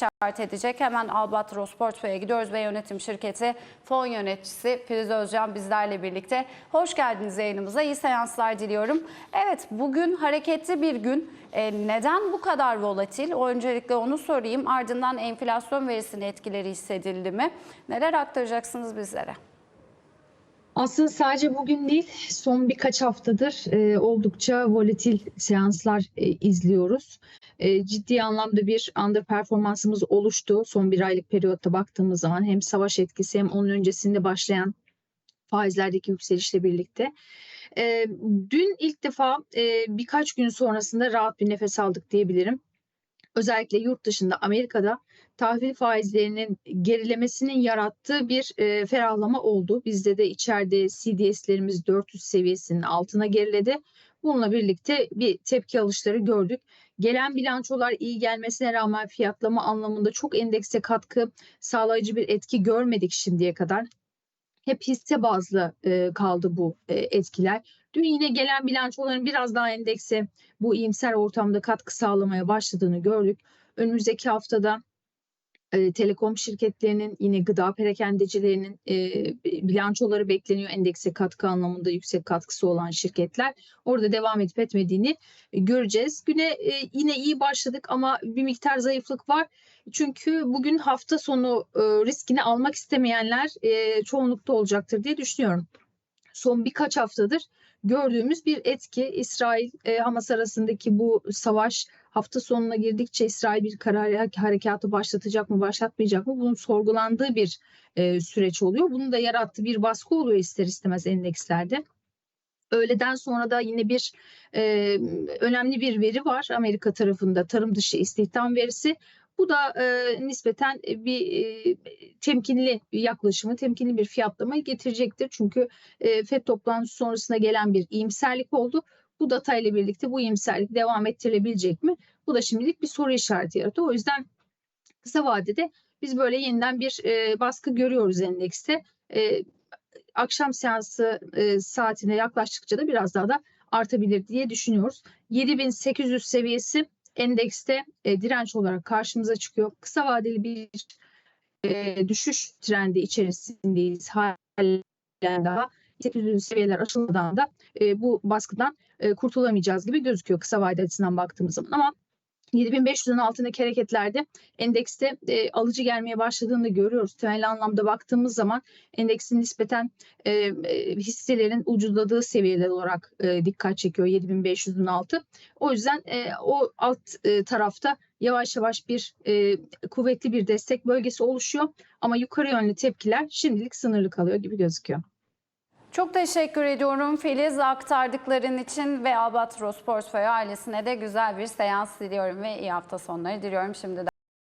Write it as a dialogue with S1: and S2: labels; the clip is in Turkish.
S1: işaret edecek. Hemen Albatros Portföy'e gidiyoruz ve yönetim şirketi fon yöneticisi Filiz Özcan bizlerle birlikte. Hoş geldiniz yayınımıza. İyi seanslar diliyorum. Evet bugün hareketli bir gün. Ee, neden bu kadar volatil? Öncelikle onu sorayım. Ardından enflasyon verisinin etkileri hissedildi mi? Neler aktaracaksınız bizlere?
S2: Aslında sadece bugün değil, son birkaç haftadır e, oldukça volatil seanslar e, izliyoruz. E, ciddi anlamda bir underperformansımız oluştu son bir aylık periyotta baktığımız zaman hem savaş etkisi hem onun öncesinde başlayan faizlerdeki yükselişle birlikte. E, dün ilk defa e, birkaç gün sonrasında rahat bir nefes aldık diyebilirim. Özellikle yurt dışında Amerika'da tahvil faizlerinin gerilemesinin yarattığı bir e, ferahlama oldu. Bizde de içeride CDS'lerimiz 400 seviyesinin altına geriledi. Bununla birlikte bir tepki alışları gördük. Gelen bilançolar iyi gelmesine rağmen fiyatlama anlamında çok endekse katkı sağlayıcı bir etki görmedik şimdiye kadar. Hep hisse bazlı e, kaldı bu e, etkiler. Dün yine gelen bilançoların biraz daha endekse bu iyimser ortamda katkı sağlamaya başladığını gördük. Önümüzdeki haftada e, telekom şirketlerinin yine gıda perakendecilerinin e, bilançoları bekleniyor. Endekse katkı anlamında yüksek katkısı olan şirketler. Orada devam edip etmediğini e, göreceğiz. Güne e, yine iyi başladık ama bir miktar zayıflık var. Çünkü bugün hafta sonu e, riskini almak istemeyenler e, çoğunlukta olacaktır diye düşünüyorum. Son birkaç haftadır gördüğümüz bir etki İsrail e, Hamas arasındaki bu savaş hafta sonuna girdikçe İsrail bir karar harekatı başlatacak mı başlatmayacak mı bunun sorgulandığı bir e, süreç oluyor. Bunun da yarattığı bir baskı oluyor ister istemez endekslerde. Öğleden sonra da yine bir e, önemli bir veri var Amerika tarafında tarım dışı istihdam verisi. Bu da e, nispeten bir e, temkinli yaklaşımı, temkinli bir fiyatlamayı getirecektir. Çünkü e, FED toplantısı sonrasında gelen bir iyimserlik oldu. Bu data birlikte bu iyimserlik devam ettirilebilecek mi? Bu da şimdilik bir soru işareti yaratıyor. O yüzden kısa vadede biz böyle yeniden bir e, baskı görüyoruz endekste. E, akşam seansı e, saatine yaklaştıkça da biraz daha da artabilir diye düşünüyoruz. 7800 seviyesi endekste e, direnç olarak karşımıza çıkıyor. Kısa vadeli bir e, düşüş trendi içerisindeyiz halen daha. 800 seviyeler aşılmadan da e, bu baskıdan e, kurtulamayacağız gibi gözüküyor kısa vade açısından baktığımız zaman. Ama 7500'ün altındaki hareketlerde endekste e, alıcı gelmeye başladığını görüyoruz. Temel anlamda baktığımız zaman endeksin nispeten e, e, hisselerin ucuzladığı seviyeler olarak e, dikkat çekiyor 7500'ün altı. O yüzden e, o alt e, tarafta yavaş yavaş bir e, kuvvetli bir destek bölgesi oluşuyor. Ama yukarı yönlü tepkiler şimdilik sınırlı kalıyor gibi gözüküyor.
S1: Çok teşekkür ediyorum Filiz aktardıkların için ve Albatros Portföy ailesine de güzel bir seans diliyorum ve iyi hafta sonları diliyorum şimdiden.